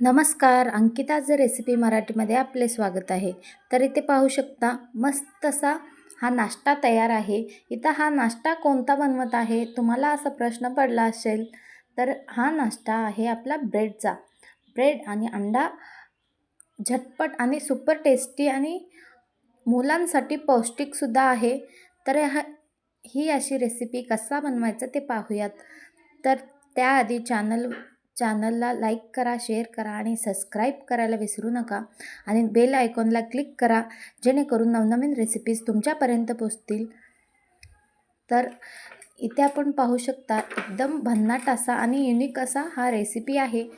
नमस्कार अंकिताज रेसिपी मराठीमध्ये आपले स्वागत आहे. तर इथे पाहू शकता मस्त असा हा नाश्ता तयार आहे. इथं हा नाश्ता कोणता बनवत आहे? तुम्हाला असा प्रश्न पडला असेल तर हा नाश्ता आहे आपला ब्रेडचा. ब्रेड आणि अंडा झटपट आणि सुपर टेस्टी आणि मुलांसाठी पौष्टिकसुद्धा आहे. तर हा ही अशी रेसिपी कसा बनवायचं ते पाहूयात. तर त्याआधी चॅनल चॅनलला लाईक करा शेअर करा आणि सबस्क्राईब करायला विसरू नका. आणि बेल आयकॉनला क्लिक करा जेणेकरून नवनवीन रेसिपीज तुमच्यापर्यंत पोचतील. तर इथे आपण पाहू शकता एकदम भन्नाट असा आणि युनिक असा हा रेसिपी आहे.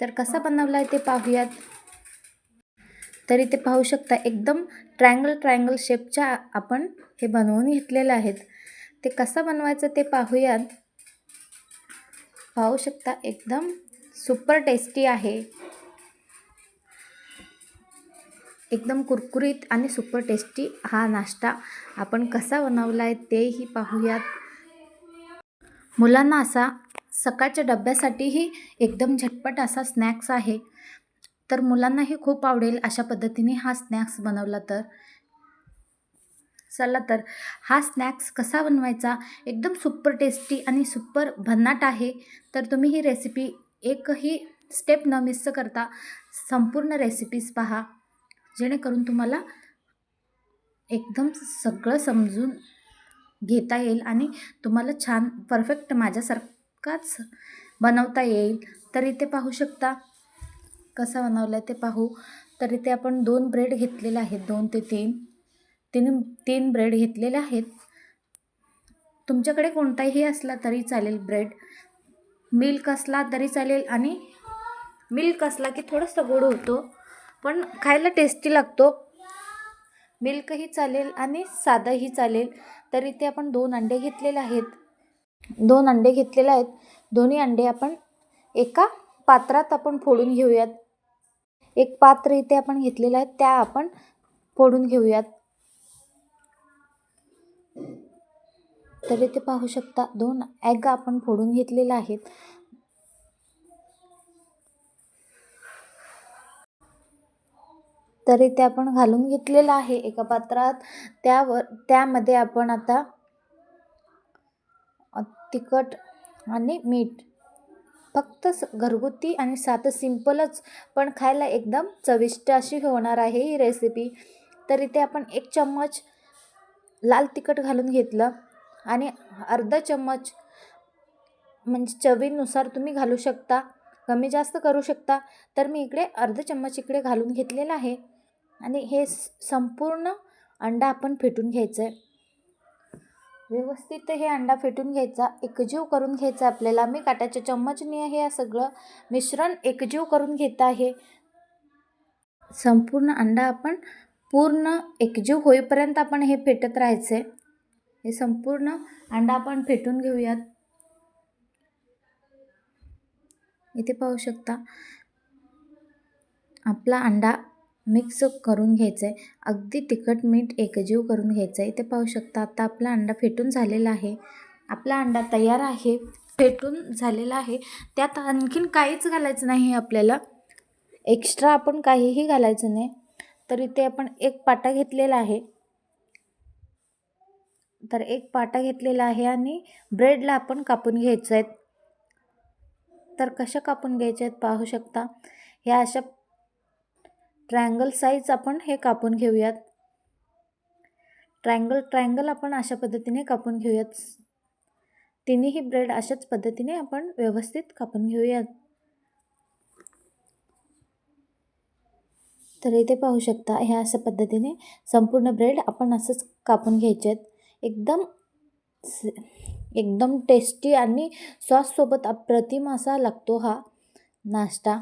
तर कसा बनवला आहे ते पाहूयात. तर इथे पाहू शकता एकदम ट्रायंगल ट्रायंगल शेपच्या आपण हे बनवून घेतलेले आहेत. ते कसं बनवायचं ते पाहूयात. पाहू शकता. एकदम सुपर टेस्टी आहे. एकदम कुरकुरीत आणि सुपर टेस्टी हा नाश्ता आपण कसा बनवला आहे तेही पाहूयात. मुलांना असा सकाळच्या डब्यासाठीही एकदम झटपट असा स्नॅक्स आहे. तर मुलांनाही खूप आवडेल अशा पद्धतीने हा स्नॅक्स बनवला तर. चला तर. हा स्नॅक्स कसा बनवायचा? एकदम सुपर टेस्टी आणि सुपर भन्नाट आहे. तर तुम्ही ही रेसिपी एकही स्टेप न मिस करता संपूर्ण रेसिपीज पहा. जेणेकरून तुम्हाला एकदम सगळं समजून घेता येईल आणि तुम्हाला छान परफेक्ट माझ्यासारखाच बनवता येईल. तर इथे पाहू शकता. कसा बनवला आहे ते पाहू. तर इथे आपण दोन ब्रेड घेतलेले आहेत दोन ते तीन. तीन तीन ब्रेड घेतलेले आहेत. तुमच्याकडे कोणताही असला तरी चालेल ब्रेड मिल्क असला तरी चालेल आणि मिल्क असला की थोडंसं गोड होतो पण खायला टेस्टी लागतो. मिल्कही चालेल आणि साधंही चालेल तर इथे आपण दोन अंडे घेतलेले आहेत. दोन अंडे घेतलेले आहेत. दोन्ही अंडे आपण एका पात्रात आपण फोडून घेऊयात. एक पात्र इथे आपण घेतलेलं आहे त्या आपण फोडून घेऊयात. तर इथे पाहू शकता. दोन एग आपण फोडून घेतलेले आहेत. तर इथे आपण घालून घेतलेलं आहे एका पात्रात. त्यावर त्यामध्ये आपण आता तिखट आणि मीठ. फक्त घरगुती आणि साधं सिंपलच पण खायला एकदम चविष्ट अशी होणार आहे ही रेसिपी तर इथे आपण एक चम्मच लाल तिखट घालून घेतलं. आणि अर्धा चम्मच म्हणजे चवीनुसार तुम्ही घालू शकता कमी जास्त करू शकता. तर मी इकडे अर्धा चम्मच इकडे घालून घेतलेलं आहे आणि हे संपूर्ण अंडा आपण फेटून घ्यायचं आहे व्यवस्थित हे अंडा फेटून घ्यायचा एकजीव करून घ्यायचा आपल्याला. मी काट्याच्या चम्मचने हे सगळं मिश्रण एकजीव करून घेत आहे. संपूर्ण अंडा आपण पूर्ण एकजीव होईपर्यंत आपण हे फेटत राहायचं आहे हे संपूर्ण अंडा आपण फेटून घेऊयात. इथे पाहू शकता आपला अंडा मिक्स करून घ्यायचं आहे. अगदी तिखट मीठ एकजीव करून घ्यायचं आहे. इथे पाहू शकता आता आपला अंडा फेटून झालेला आहे. आपला अंडा तयार आहे फेटून झालेला आहे. त्यात आणखीन काहीच घालायचं नाही आपल्याला. एक्स्ट्रा आपण काहीही घालायचं नाही. तर इथे आपण एक पाटा घेतलेला आहे. तर एक पाटा घेतलेला आहे आणि ब्रेडला आपण कापून घ्यायचं आहेत तर कशा कापून घ्यायच्या आहेत पाहू शकता. ह्या अशा ट्रायंगल साईज आपण हे कापून घेऊयात. ट्रायंगल ट्रायंगल आपण अशा पद्धतीने कापून घेऊयात. तिन्ही ब्रेड अशाच पद्धतीने आपण व्यवस्थित कापून घेऊयात. तर इथे पाहू शकता ह्या अशा पद्धतीने संपूर्ण ब्रेड आपण असंच कापून घ्यायचे आहेत. एकदम एकदम टेस्टी आणि सॉससोबत अप्रतिम असा लागतो हा नाश्ता.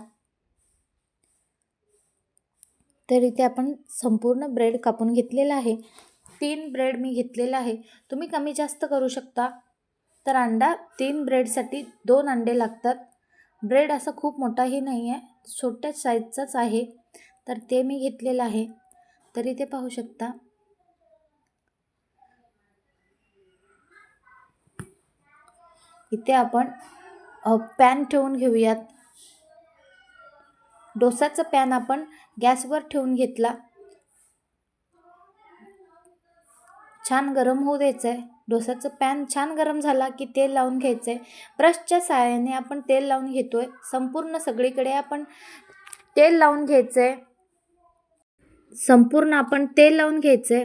तर इथे आपण संपूर्ण ब्रेड कापून घेतलेला आहे. तीन ब्रेड मी घेतलेला आहे. तुम्ही कमी जास्त करू शकता. तर अंडा तीन ब्रेडसाठी दोन अंडे लागतात. ब्रेड असा खूप मोठाही नाही आहे. छोट्या साईजचाच आहे. तर ते मी घेतलेलं आहे. तर इथे पाहू शकता. इथे आपण पॅन ठेवून घेऊयात. डोसाचं पॅन आपण गॅसवर ठेवून घेतला. छान गरम होऊ द्यायचं आहे डोसाचं पॅन छान गरम झाला की तेल लावून घ्यायचं आहे ब्रशच्या सहाय्याने आपण तेल लावून घेतो आहे संपूर्ण सगळीकडे आपण तेल लावून घ्यायचं आहे संपूर्ण आपण तेल लावून घ्यायचं आहे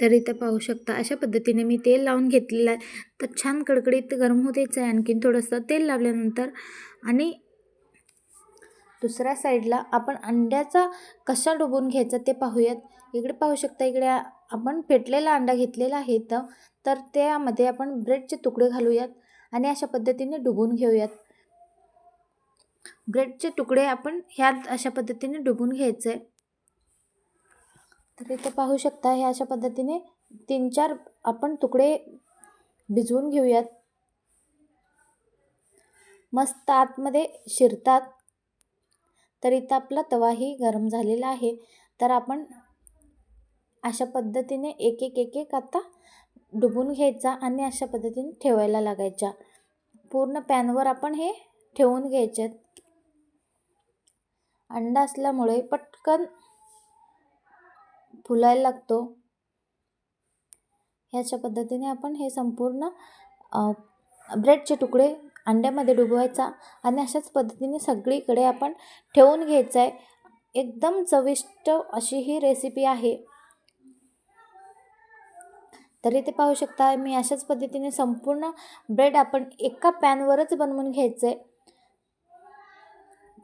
तर इथं पाहू शकता अशा पद्धतीने मी तेल लावून घेतलेलं आहे. तर छान कडकडीत गरम होतेच द्यायचं आहे. आणखीन थोडंसं तेल लावल्यानंतर आणि दुसऱ्या साईडला आपण अंड्याचा कशा डुबून घ्यायचा ते पाहूयात. इकडे पाहू शकता इकडे आपण फेटलेला अंडा घेतलेला आहे इथं. तर त्यामध्ये आपण ब्रेडचे तुकडे घालूयात आणि अशा पद्धतीने डुबून घेऊयात. ब्रेडचे तुकडे आपण ह्यात अशा पद्धतीने डुबून घ्यायचे. तर इथं पाहू शकता हे अशा पद्धतीने तीन चार आपण तुकडे भिजवून घेऊयात. मस्त आतमध्ये शिरतात. तर इथं आपला तवाही गरम झालेला आहे. तर आपण अशा पद्धतीने एक एक एक एक आता डुबून घ्यायचा आणि अशा पद्धतीने ठेवायला लागायच्या पूर्ण पॅनवर आपण हे ठेवून घ्यायचे अंडा असल्यामुळे पटकन फुलायला लागतो. ह्याच्या पद्धतीने आपण हे संपूर्ण ब्रेडचे तुकडे अंड्यामध्ये डुबवायचा आणि अशाच पद्धतीने सगळीकडे आपण ठेवून घ्यायचं आहे एकदम चविष्ट अशी ही रेसिपी आहे. तरी ते पाहू शकता मी अशाच पद्धतीने संपूर्ण ब्रेड आपण एका पॅनवरच बनवून घ्यायचं आहे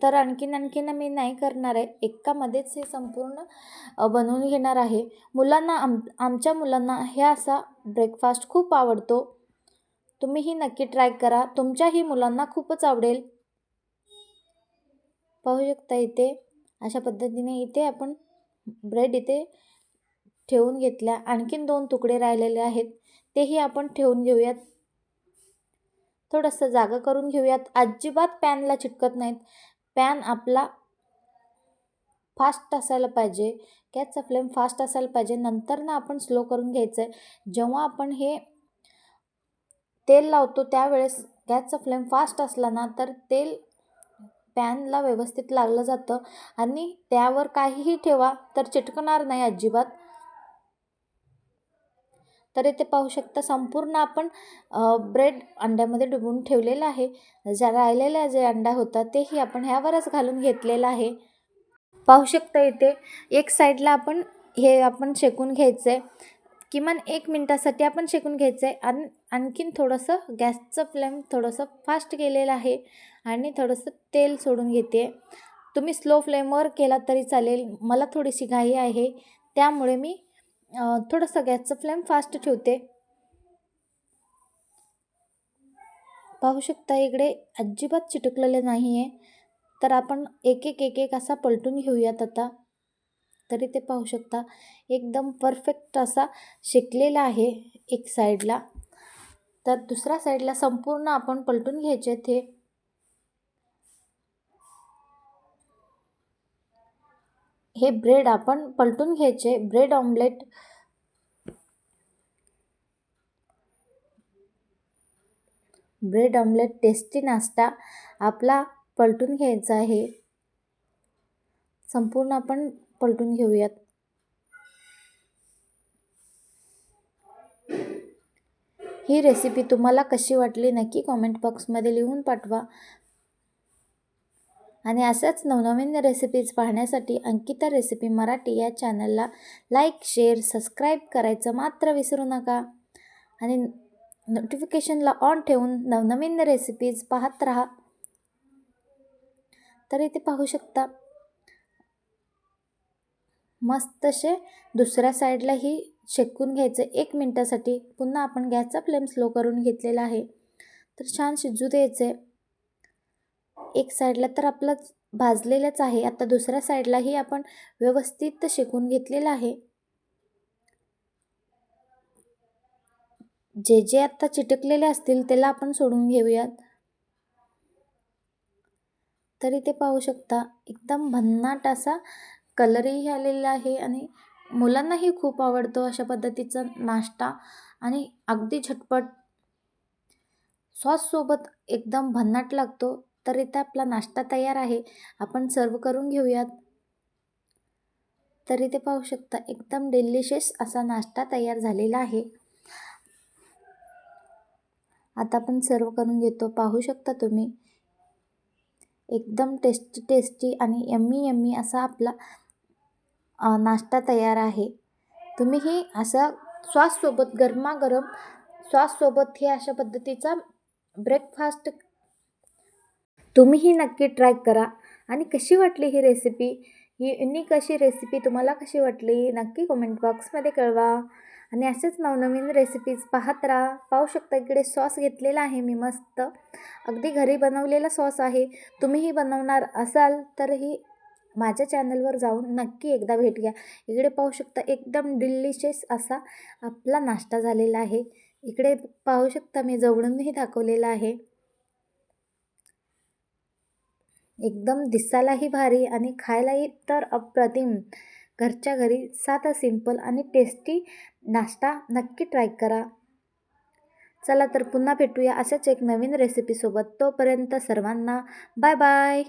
तर आणखीन आणखीन मी नाही करणार आहे. एकामध्येच हे संपूर्ण बनवून घेणार आहे. मुलांना आम आमच्या मुलांना हे असा ब्रेकफास्ट खूप आवडतो. तुम्हीही नक्की ट्राय करा. तुमच्याही मुलांना खूपच आवडेल. पाहू शकता इथे. अशा पद्धतीने इथे आपण ब्रेड इथे ठेवून घेतल्या. आणखीन दोन तुकडे राहिलेले आहेत. तेही आपण ठेवून घेऊयात. थोडंसं जागा करून घेऊयात. अजिबात पॅनला चिटकत नाहीत. पॅन आपला फास्ट असायला पाहिजे. गॅसचा फ्लेम फास्ट असायला पाहिजे. नंतर ना आपण स्लो करून घ्यायचं आहे जेव्हा आपण हे तेल लावतो त्यावेळेस गॅसचा फ्लेम फास्ट असला ना तर तेल पॅनला व्यवस्थित लागलं जातं. आणि त्यावर काहीही ठेवा तर चिटकणार नाही अजिबात. तर इथे पाहू शकता संपूर्ण आपण ब्रेड अंड्यामध्ये डुबून ठेवलेलं आहे. ज्या राहिलेला जे अंडा होता तेही आपण ह्यावरच घालून घेतलेलं आहे. पाहू शकता इथे एक साईडला आपण हे आपण शेकून घ्यायचं आहे किमान एक मिनटासाठी आपण शेकून घ्यायचं आहे आणि आणखीन थोडंसं गॅसचं फ्लेम थोडंसं फास्ट केलेलं आहे आणि थोडंसं तेल सोडून घेते. तुम्ही स्लो फ्लेमवर केला तरी चालेल. मला थोडीशी घाई आहे. त्यामुळे मी थोडासा गॅसचा फ्लेम फास्ट ठेवते. पाहू शकता इकडे अजिबात चिटकलेले नाही आहे तर आपण एक एक एक एक असा पलटून घेऊयात आता. तरी ते पाहू शकता एकदम परफेक्ट असा शेकलेला आहे एक साईडला. तर दुसऱ्या साईडला संपूर्ण आपण पलटून घ्यायचे ते हे ब्रेड आपण पलटून घ्यायचे. Bread omelette bread omelette tasty नाश्ता आपला पलटून घ्यायचा आहे. संपूर्ण आपण पलटून घेऊयात. ही रेसिपी तुम्हाला कशी वाटली नक्की कॉमेंट बॉक्समध्ये लिहून पाठवा. आणि अशाच नवनवीन रेसिपीज पाहण्यासाठी अंकिता रेसिपी मराठी या चॅनलला लाईक शेअर सबस्क्राईब करायचं मात्र विसरू नका. आणि नोटिफिकेशनला ऑन ठेवून नवनवीन रेसिपीज पाहत राहा. तर इथे पाहू शकता मस्त असे दुसऱ्या साईडलाही शेकून घ्यायचं एक मिनटासाठी. पुन्हा आपण गॅसचा फ्लेम स्लो करून घेतलेला आहे. तर छान शिजू द्यायचे. एक साईडला तर आपलं भाजलेलंच आहे. आता दुसऱ्या साईडलाही आपण व्यवस्थित शिकून घेतलेलं आहे. जे जे आत्ता चिटकलेले असतील त्याला आपण सोडून घेऊयात. तरी ते पाहू शकता एकदम भन्नाट असा कलरही आलेला आहे आणि मुलांनाही खूप आवडतो अशा पद्धतीचा नाश्ता आणि अगदी झटपट. सॉससोबत एकदम भन्नाट लागतो. तर इथे आपला नाश्ता तयार आहे. आपण सर्व करून घेऊयात. तर इथे पाहू शकता एकदम डिलिशियस असा नाश्ता तयार झालेला आहे. आता आपण सर्व करून घेतो. पाहू शकता तुम्ही. एकदम टेस्टी टेस्टी आणि यम्मी यम्मी असा आपला नाश्ता तयार आहे. तुम्हीही असा श्वाससोबत गरमागरम श्वाससोबत हे अशा पद्धतीचा ब्रेकफास्ट तुम्हीही नक्की ट्राय करा. आणि कशी वाटली ही रेसिपी ही युनिक अशी रेसिपी तुम्हाला कशी वाटली? नक्की कमेंट बॉक्समध्ये कळवा. आणि असेच नवनवीन रेसिपीज पाहत राहा. पाहू शकता इकडे सॉस घेतलेला आहे मी मस्त. अगदी घरी बनवलेला सॉस आहे. तुम्हीही बनवणार असाल तरही माझ्या चॅनलवर जाऊन नक्की एकदा भेट घ्या. इकडे पाहू शकता एकदम डिलिशियस असा आपला नाश्ता झालेला आहे. इकडे पाहू शकता मी जवळूनही दाखवलेला आहे. एकदम दिसायलाही भारी आणि खायलाही तर अप्रतिम. घरच्या घरी साधा सिंपल आणि टेस्टी नाश्ता नक्की ट्राय करा. चला तर पुन्हा भेटूया अशाच एक नवीन रेसिपीसोबत तोपर्यंत सर्वांना बाय बाय